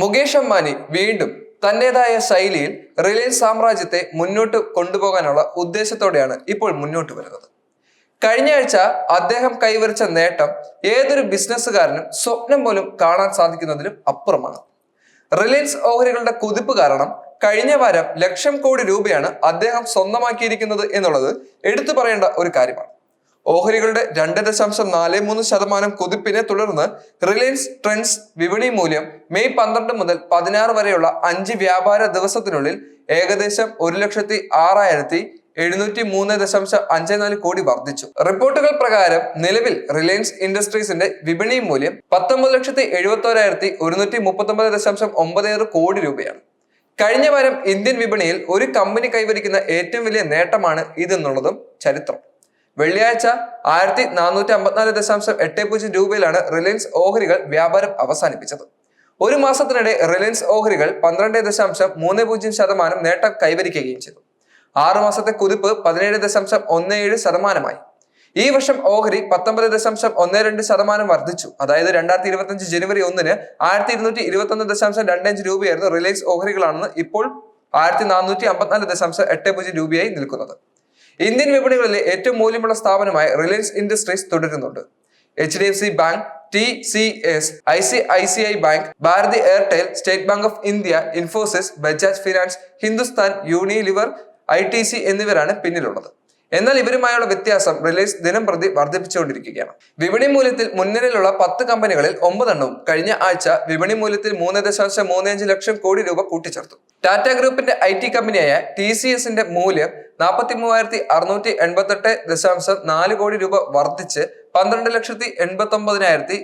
മുകേഷ് അംബാനി വീണ്ടും തന്റേതായ ശൈലിയിൽ റിലയൻസ് സാമ്രാജ്യത്തെ മുന്നോട്ട് കൊണ്ടുപോകാനുള്ള ഉദ്ദേശത്തോടെയാണ് ഇപ്പോൾ മുന്നോട്ട് വരുന്നത്. കഴിഞ്ഞ ആഴ്ച അദ്ദേഹം കൈവരിച്ച നേട്ടം ഏതൊരു ബിസിനസ്സുകാരനും സ്വപ്നം പോലും കാണാൻ സാധിക്കുന്നതിലും അപ്പുറമാണ്. റിലയൻസ് ഓഹരികളുടെ കുതിപ്പ് കാരണം കഴിഞ്ഞ വാരം ലക്ഷം കോടി രൂപയാണ് അദ്ദേഹം സ്വന്തമാക്കിയിരിക്കുന്നത് എന്നുള്ളത് എടുത്തു പറയേണ്ട ഒരു കാര്യമാണ്. ഓഹരികളുടെ രണ്ട് ദശാംശം നാല് മൂന്ന് ശതമാനം കുതിപ്പിനെ തുടർന്ന് റിലയൻസ് ട്രെൻഡ്സ് വിപണി മൂല്യം മെയ് പന്ത്രണ്ട് മുതൽ പതിനാറ് വരെയുള്ള അഞ്ച് വ്യാപാര ദിവസത്തിനുള്ളിൽ ഏകദേശം ഒരു ലക്ഷത്തി ആറായിരത്തി എഴുന്നൂറ്റി മൂന്ന് ദശാംശം അഞ്ച് നാല് കോടി വർദ്ധിച്ചു. റിപ്പോർട്ടുകൾ പ്രകാരം നിലവിൽ റിലയൻസ് ഇൻഡസ്ട്രീസിന്റെ വിപണി മൂല്യം പത്തൊമ്പത് ലക്ഷത്തി എഴുപത്തോരായിരത്തി ഒരുന്നൂറ്റി മുപ്പത്തി ഒമ്പത് ദശാംശം ഒമ്പത് ആറ് കോടി രൂപയാണ്. കഴിഞ്ഞ വാരം ഇന്ത്യൻ വിപണിയിൽ ഒരു കമ്പനി കൈവരിക്കുന്ന ഏറ്റവും വലിയ നേട്ടമാണ് ഇതെന്നുള്ളതും ചരിത്രം. വെള്ളിയാഴ്ച ആയിരത്തി നാനൂറ്റി അമ്പത്തിനാല് ദശാംശം എട്ട് പൂജ്യം രൂപയിലാണ് റിലയൻസ് ഓഹരികൾ വ്യാപാരം അവസാനിപ്പിച്ചത്. ഒരു മാസത്തിനിടെ റിലയൻസ് ഓഹരികൾ പന്ത്രണ്ട് ദശാംശം മൂന്ന് പൂജ്യം ശതമാനം നേട്ടം കൈവരിക്കുകയും ചെയ്തു. ആറു മാസത്തെ കുതിപ്പ് പതിനേഴ് ദശാംശം ഒന്ന് ഏഴ് ശതമാനമായി. ഈ വർഷം ഓഹരി പത്തൊമ്പത് ദശാംശം ഒന്ന് രണ്ട് ശതമാനം വർദ്ധിച്ചു. അതായത് രണ്ടായിരത്തി ഇരുപത്തി അഞ്ച് ജനുവരി ഒന്നിന് ആയിരത്തി ഇരുന്നൂറ്റി ഇരുപത്തി ഒന്ന് ദശാംശം രണ്ടഞ്ച് രൂപയായിരുന്നു റിലയൻസ് ഓഹരികളാണെന്ന് ഇപ്പോൾ ആയിരത്തി നാനൂറ്റി അമ്പത്തിനാല് ദശാംശം എട്ട് പൂജ്യം രൂപയായി നിൽക്കുന്നത്. ഇന്ത്യൻ വിപണികളിലെ ഏറ്റവും മൂല്യമുള്ള സ്ഥാപനമായ റിലയൻസ് ഇൻഡസ്ട്രീസ് തുടരുന്നുണ്ട്. H D F C bank T C S I C I C I bank Bharti Airtel State Bank of India Infosys Bajaj Finance Hindustan Unilever I T C എന്നിവരാണ് പിന്നിലുള്ളത്. എന്നാൽ ഇവരുമായുള്ള വ്യത്യാസം Reliance ദിനം പ്രതി വർദ്ധിപ്പിച്ചുകൊണ്ടിരിക്കുകയാണ്. വിപണി മൂല്യത്തിൽ മുൻനിരയിലുള്ള പത്ത് കമ്പനികളിൽ ഒമ്പതെണ്ണവും കഴിഞ്ഞ ആഴ്ച വിപണി മൂല്യത്തിൽ മൂന്ന് ദശാംശം മൂന്ന് അഞ്ച് ലക്ഷം കോടി രൂപ കൂട്ടിച്ചേർത്തു. ടാറ്റ ഗ്രൂപ്പിന്റെ ഐ ടി കമ്പനിയായ ടി സി എസിന്റെ മൂല്യം നാൽപ്പത്തി മൂവായിരത്തി അറുന്നൂറ്റി എൺപത്തെട്ട് ദശാംശം നാല് കോടി രൂപ വർദ്ധിച്ച് പന്ത്രണ്ട് ലക്ഷത്തി എൺപത്തി ഒമ്പതിനായിരത്തി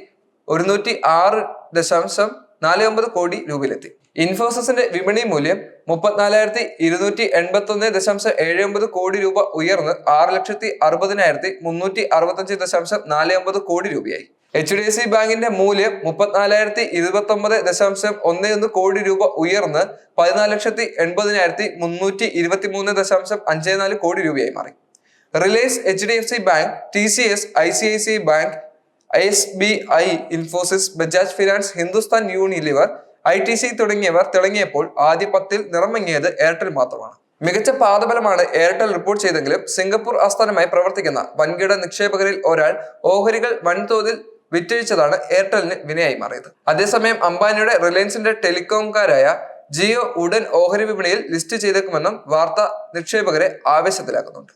ഒരുന്നൂറ്റി ആറ് ദശാംശം നാല് ഒമ്പത് കോടി രൂപയിലെത്തി. ഇൻഫോസിന്റെ വിപണി മൂല്യം മുപ്പത്തിനാലായിരത്തി ഇരുന്നൂറ്റി എൺപത്തി ഒന്ന് ദശാംശം ഏഴ് ഒമ്പത് കോടി രൂപ ഉയർന്ന് ആറ് ലക്ഷത്തി അറുപതിനായിരത്തി മുന്നൂറ്റി അറുപത്തഞ്ച് ദശാംശം നാല് ഒമ്പത് കോടി രൂപയായി. എച്ച് ഡി എഫ് സി ബാങ്കിന്റെ മൂല്യം മുപ്പത്തിനാലായിരത്തി ഇരുപത്തി ഒമ്പത് ദശാംശം ഒന്ന് ഒന്ന് കോടി രൂപ ഉയർന്ന് പതിനാല് ലക്ഷത്തി എൺപതിനായിരത്തി മുന്നൂറ്റി ഇരുപത്തി മൂന്ന് ദശാംശം അഞ്ച് നാല് കോടി രൂപയായി മാറി. Reliance H D F C bank T C S I C I C bank S B I Infosys Bajaj finance Hindustan Unilever I T C തുടങ്ങിയവർ തിളങ്ങിയപ്പോൾ ആദ്യ പത്തിൽ നിറമങ്ങിയത് എയർടെൽ മാത്രമാണ്. മികച്ച പാദബലമാണ് എയർടെൽ റിപ്പോർട്ട് ചെയ്തെങ്കിലും സിംഗപ്പൂർ ആസ്ഥാനമായി പ്രവർത്തിക്കുന്ന വൻകിട നിക്ഷേപകരിൽ ഒരാൾ ഓഹരികൾ വൻതോതിൽ വിറ്റഴിച്ചതാണ് എയർടെലിന് വിനയായി മാറിയത്. അതേസമയം അംബാനിയുടെ റിലയൻസിന്റെ ടെലികോംകാരായ ജിയോ ഉടൻ ഓഹരി വിപണിയിൽ ലിസ്റ്റ് ചെയ്തേക്കുമെന്നും വാർത്ത നിക്ഷേപകരെ ആവേശത്തിലാക്കുന്നുണ്ട്.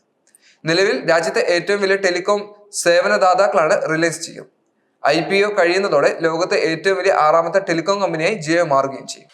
നിലവിൽ രാജ്യത്തെ ഏറ്റവും വലിയ telecom സേവനദാതാക്കളാണ് Reliance Jio. I P O കഴിയുന്നതോടെ ലോകത്തെ ഏറ്റവും വലിയ ആറാമത്തെ ടെലികോം കമ്പനിയായി ജിയോ മാറുകയും ചെയ്യും.